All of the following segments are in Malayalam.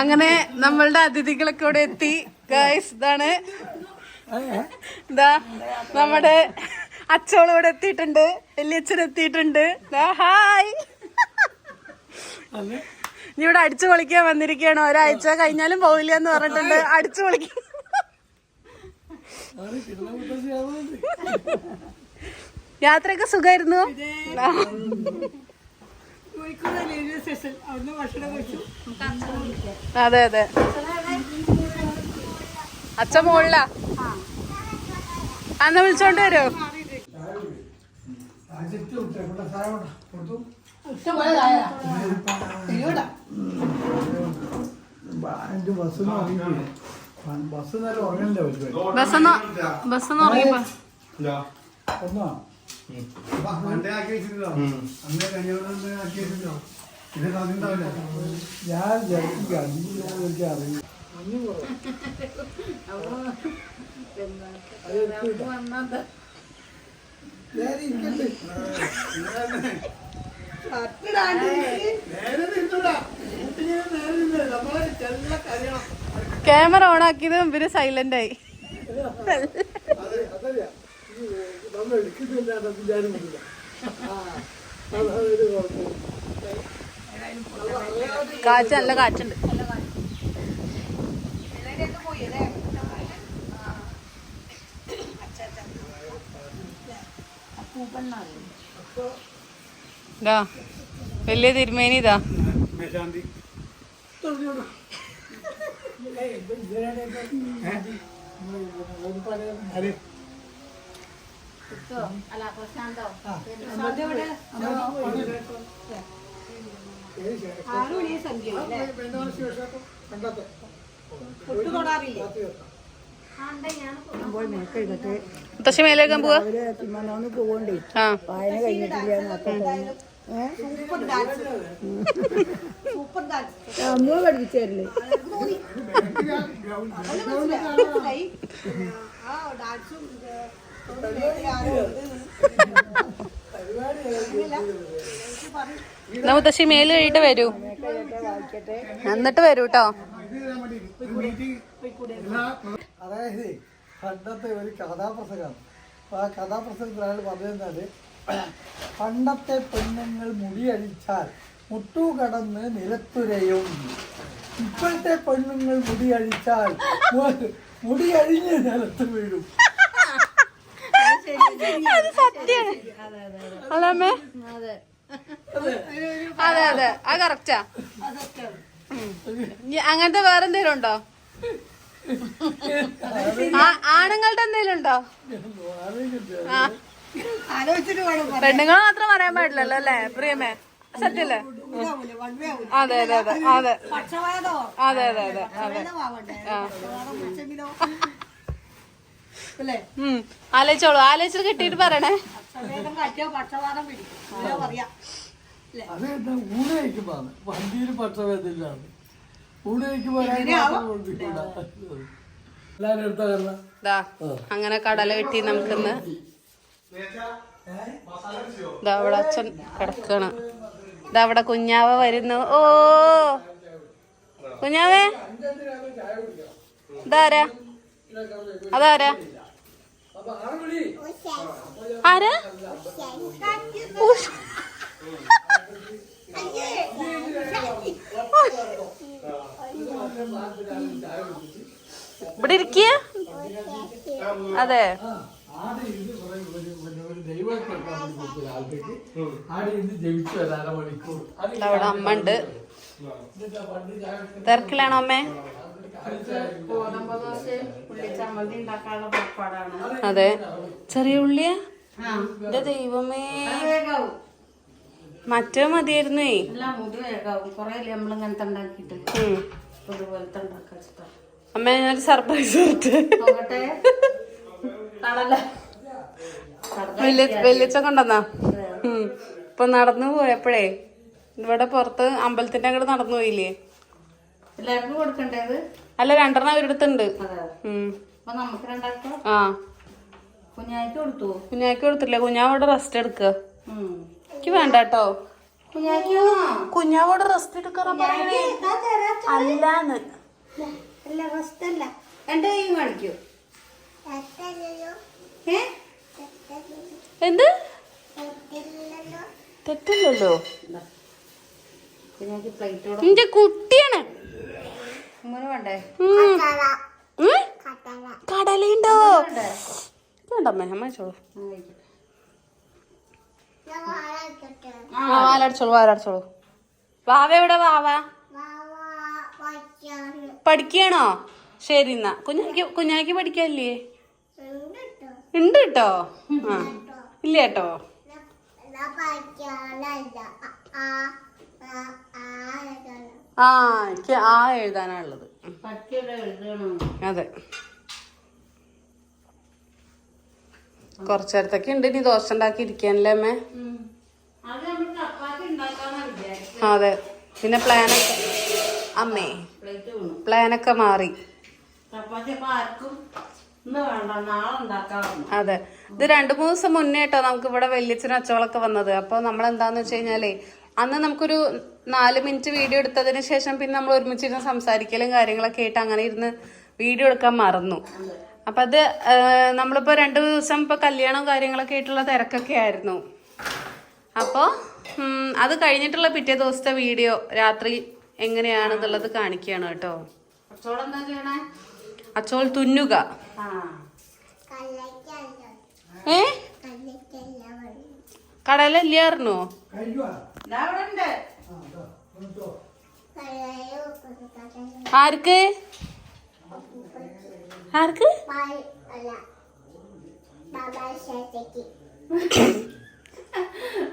അങ്ങനെ നമ്മളുടെ അതിഥികളൊക്കെ ഇവിടെ എത്തി. ഗൈസ് ഇതാണ്. ഇതാ നമ്മുടെ അച്ചോൾ ഇവിടെ എത്തിയിട്ടുണ്ട്. വലിയച്ഛൻ എത്തിയിട്ടുണ്ട്. ഹായ് നീ ഇവിടെ അടിച്ചു പൊളിക്കാൻ വന്നിരിക്കുകയാണ്. ഒരാഴ്ച കഴിഞ്ഞാലും പോവില്ല എന്ന് പറഞ്ഞിട്ടുണ്ട്. അടിച്ചു പൊളിക്കും യാത്രയൊക്കെ സുഖമായിരുന്നു? അതെ അതെ. അച്ഛ മുകളില അന്ന് വിളിച്ചോണ്ട് വരുമോ ബസ് ബസ് ബസ് പണ്ടേ ആക്കി വെച്ചിട്ടുണ്ടോ? അന്ന് ആക്കി വെച്ചിട്ടുണ്ടോ? ഇത് അതിണ്ടാവില്ല? ഞാൻ അറിയില്ല ക്യാമറ ഓൺ ആക്കിയതും ഇവർ സൈലന്റ് ആയി. എടുക്കുന്നില്ല വിചാരം വരില്ല അതൊരു കുഴപ്പം കാറ്റ് നല്ല കാറ്റുണ്ട്. ഇതാ വലിയ തിരുമേനി ഇതാ. കണ്ടത്തെ മുത്തശ്ശി മേലേക്കാൻ പോവാ? പോകണ്ടേ വായന കഴിഞ്ഞിട്ടില്ല അമ്മ പഠിപ്പിച്ചല്ലേ എന്നാ മുത്തശ്ശി മേൽ കഴിയിട്ട് വരൂ. എന്നിട്ട് വരൂ കേട്ടോ അതായത് പണ്ടത്തെ ഒരു കഥാപ്രസംഗം. അപ്പൊ ആ കഥാപ്രസംഗത്തിൽ അയാൾ പണ്ടത്തെ പെണ്ണുങ്ങൾ മുടിയഴിച്ചാൽ മുട്ടു കടന്ന് നിലത്തുരയും. ഇപ്പോഴത്തെ പെണ്ണുങ്ങൾ മുടിയഴിച്ചാൽ മുടിയഴിഞ്ഞ് നിലത്ത് വീഴും. അത് സത്യാണ്. അതെ. അതെ ആ കറക്റ്റാ. അങ്ങനത്തെ വേറെ എന്തെങ്കിലും ഉണ്ടോ ആണുങ്ങളുടെ എന്തെങ്കിലും ഉണ്ടോ? പെണ്ണുങ്ങൾ മാത്രം പറയാൻ പാടില്ലല്ലോ അല്ലേ? പ്രിയമേ സത്യല്ലേ? അതെ അതെ അതെ അതെ. അതെ അതെ അതെ അതെ. ഉം ആലോചിച്ചോളൂ. ആലോചിച്ചിട്ട് കിട്ടിയിട്ട് പറയണേ. അത് വണ്ടിയിൽ എല്ലാവരും എടുത്ത ദാ അങ്ങനെ കടല കിട്ടി നമുക്കിന്ന് ദാ അവിടെ അച്ഛൻ കിടക്കണ. ദാ അവിടെ കുഞ്ഞാവ വരുന്നു. ഓ! കുഞ്ഞാവേ? ഇതാരാ? അതാരാ? ആരാ. ഇവിടെ ഇരിക്കുക അതെ ആടെ ഇരുന്ന് കുറെ ഒരു- ഒരു- ഒരു ദൈവത്തെ ആൾക്കാർക്ക് ഇരുന്ന് ജപിച്ചു ഒരു അരമണിക്കൂർ. അവിടെ അമ്മ ഉണ്ട് തിരക്കിലാണോ അമ്മേ? അതെ. ചെറിയ ഉള്ളിയാ? എന്റെ ദൈവമേ. മറ്റേ മതിയായിരുന്നേ. അമ്മ ഞാനൊരു സർപ്രൈസ് കൊടുത്ത് വലിയ വലിയച്ഛൻ കൊണ്ടുവന്നാ. ഇപ്പൊ നടന്നു പോയപ്പോഴേ ഇവിടെ പുറത്ത് അമ്പലത്തിന്റെ അങ്ങോട്ട് നടന്നു പോയില്ലേ? എല്ലാവർക്കും കൊടുക്കണ്ടേത് അല്ല രണ്ടെണ്ണം അവരെടുത്തുണ്ട് ആ. കുഞ്ഞാക്ക് കൊടുത്തു? കുഞ്ഞാക്ക് കൊടുത്തില്ല കുഞ്ഞാ അവിടെ റെസ്റ്റ് എടുക്കുക. എനിക്ക് വേണ്ട കേട്ടോ. കുഞ്ഞാവോട് റെസ്റ്റ് എടുക്കാൻ അല്ലാന്ന്. അല്ല. റെസ്റ്റല്ല എന്റെ കൈ കാണിക്കൂ ഏ? എന്ത്? തെറ്റല്ലോ എന്റെ കുട്ടിയാണ്? കടലുണ്ടോ വേണ്ടമ്മേ അമ്മ ചോളൂ ആ, കഴിക്കട്ടെ. ആ വാലടിച്ചോളൂ വാലടിച്ചോളൂ. വാവ എവിടെ വാവ? പഠിക്കണോ. ശരി എന്നാ. കുഞ്ഞാക്കി കുഞ്ഞാക്കി പഠിക്കാനില്ലേ ഉണ്ട് കേട്ടോ. ആ. ഇല്ല കേട്ടോ. ആ എനിക്ക് ആ എഴുതാനുള്ളത് അതെ. കൊറച്ചേരത്തൊക്കെ ഉണ്ട് ഇനി ദോശ ഉണ്ടാക്കി ഇരിക്കാനല്ലേ അമ്മേ അത് പിന്നെ പ്ലാനൊക്കെ അമ്മേ പ്ലാനൊക്കെ മാറി. പ്ലാനൊക്കെ മാറി അതെ. ഇത് രണ്ടു മൂന്ന് ദിവസം മുന്നേ കേട്ടോ നമുക്ക് ഇവിടെ വലിയച്ഛനും അച്ചോളൊക്കെ വന്നത്. അപ്പോൾ നമ്മൾ എന്താന്ന് വെച്ച് കഴിഞ്ഞാലേ അന്ന് നമുക്കൊരു നാല് മിനിറ്റ് വീഡിയോ എടുത്തതിന് ശേഷം പിന്നെ നമ്മൾ ഒരുമിച്ചിരുന്ന് സംസാരിക്കലും കാര്യങ്ങളൊക്കെ ആയിട്ട് അങ്ങനെ ഇരുന്ന് വീഡിയോ എടുക്കാൻ മറന്നു. അപ്പൊ അത് നമ്മളിപ്പോ രണ്ടു ദിവസം ഇപ്പൊ കല്യാണം കാര്യങ്ങളൊക്കെ ആയിട്ടുള്ള തിരക്കൊക്കെ ആയിരുന്നു. അപ്പോൾ അത് കഴിഞ്ഞിട്ടുള്ള പിറ്റേ ദിവസത്തെ വീഡിയോ രാത്രി എങ്ങനെയാണെന്നുള്ളത് കാണിക്കുകയാണ് കേട്ടോ. അച്ചോൾ എന്താ ചെയ്യണേ? അച്ചോൾ തുന്നുക. ഏ? ഉണ്ട് ആർക്ക്? ആർക്ക്?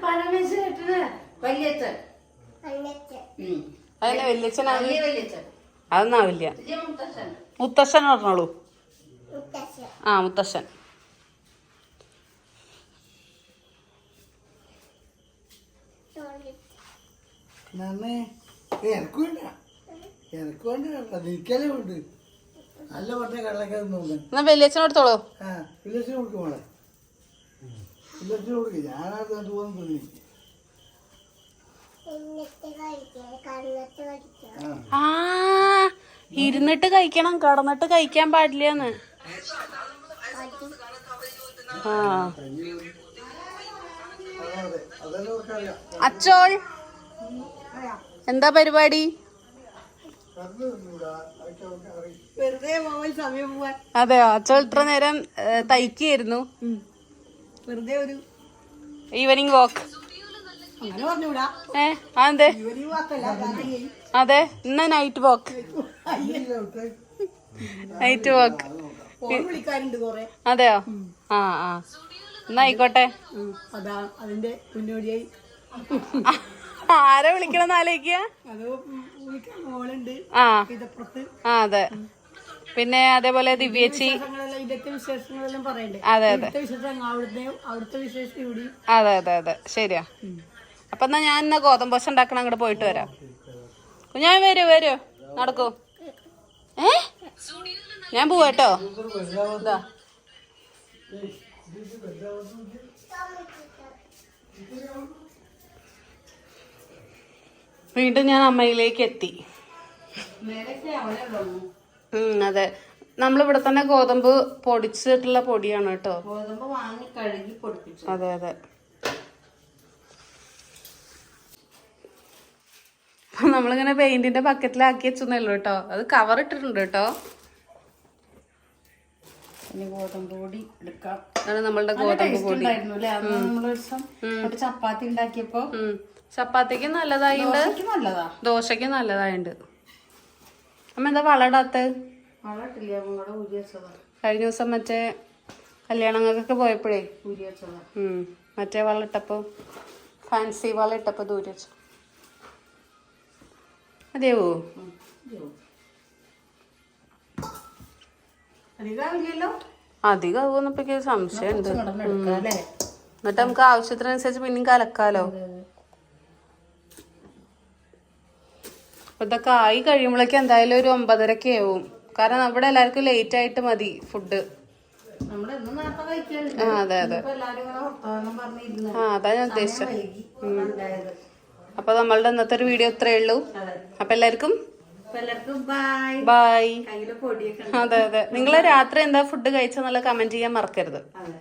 പരമേശ്വരേട്ടന് വല്യച്ഛൻ. ഉം. അതിനെ വല്യച്ഛനാണ്. അതൊന്നാവില്ല. മുത്തശ്ശൻ പറഞ്ഞോളൂ. ആ മുത്തശ്ശൻ. നന്നേ എനക്ക് വേണ്ട എനക്ക് വേണ്ട നിൽക്കലേ ഉണ്ട്. നല്ല പട്ട കടലൊക്കെ നോക്കാൻ എന്നാ വല്യച്ഛൻ എടുത്തോളൂ ആ പിള്ളേച്ചിന് കൊടുക്കും മോളെ. പിള്ളേച്ചിന് കൊടുക്കും. ഞാനത് തോന്നുന്നു തോന്നി. ആ. ആ ഇരുന്നിട്ട് കഴിക്കണം. കടന്നിട്ട് കഴിക്കാൻ പാടില്ലെന്ന് അച്ചോൾ എന്താ പരിപാടി? അതെയോ? അച്ചോൾ ഇത്ര നേരം തയ്ക്കായിരുന്നു. വെറുതെ ഒരു ഈവനിങ് വാക്ക് ഏ അതെ ഇന്ന നൈറ്റ് വാക്ക് നൈറ്റ് വാക്ക് അതെയോ? ആ ആ. എന്നാ ആയിക്കോട്ടെ. അതാ അതിന്റെ മുന്നോടിയായി. ആരെ വിളിക്കണം ആലോചിക്കുക? ആ. ആ അതെ. പിന്നെ അതേപോലെ ദിവ്യേച്ചി അതെ അതെ. അതെ അതെ അതെ. ശരിയാ. അപ്പൊ എന്നാ ഞാൻ എന്നാ ഗോതമ്പ് ദോശ ഉണ്ടാക്കണം അങ്ങോട്ട് പോയിട്ട് വരാം. ഞാൻ വരൂ വരൂ. നടക്കൂ. ഏ? ഞാൻ പോവാട്ടോ ഇതാ വീണ്ടും ഞാൻ അമ്മയിലേക്ക് എത്തി. അതെ. നമ്മളിവിടെ തന്നെ ഗോതമ്പ് പൊടിച്ചിട്ടുള്ള പൊടിയാണ് കേട്ടോ. ഗോതമ്പ് വാങ്ങി കഴുകി പൊടിപ്പിച്ചു. അതെ അതെ. നമ്മളിങ്ങനെ പെയിന്റിന്റെ ബക്കറ്റിലാക്കി വെച്ചെന്നല്ലോ കേട്ടോ. അത് കവർ ഇട്ടിട്ടുണ്ട് കേട്ടോ. ഇനി ഗോതമ്പ് പൊടി എടുക്കാം. അതാണ് നമ്മളുടെ ഗോതമ്പ് പൊടി. നമ്മളൊരു ചപ്പാത്തി ഉണ്ടാക്കിയപ്പോ ചപ്പാത്തിക്ക് നല്ലതായിണ്ട്. ദോശക്ക് നല്ലതായിണ്ട്. അമ്മ എന്താ വളടാത്ത കഴിഞ്ഞ ദിവസം മറ്റേ കല്യാണങ്ങൾക്കൊക്കെ പോയപ്പോഴേ. മറ്റേ വളട്ടപ്പോ ഫാൻസി വളട്ടപ്പോ ദൂരെ വെച്ചു. അധികം എനിക്ക് സംശയമുണ്ട് എന്നിട്ട് നമുക്ക് ആവശ്യത്തിനനുസരിച്ച് പിന്നെയും കലക്കാലോ. ഇതൊക്കെ ആയി കഴിയുമ്പോഴേക്ക് എന്തായാലും ഒരു ഒമ്പതരക്കെ ആവും. കാരണം അവിടെ എല്ലാവർക്കും ലേറ്റ് ആയിട്ട് മതി ഫുഡ് അതെ അതെ. ആ അതാ ഞാൻ ഉദ്ദേശിച്ചത്. അപ്പൊ നമ്മളുടെ ഇന്നത്തെ ഒരു വീഡിയോ ഇത്രയേ ഉള്ളൂ. അപ്പൊ എല്ലാവർക്കും അപ്പൊ ബൈ ബൈ കയ്യിൽ പൊടിയൊക്കെ അതെ അതെ. നിങ്ങൾ രാത്രി എന്താ ഫുഡ് കഴിച്ചെന്നുള്ള കമന്റ് ചെയ്യാൻ മറക്കരുത്. അതെ.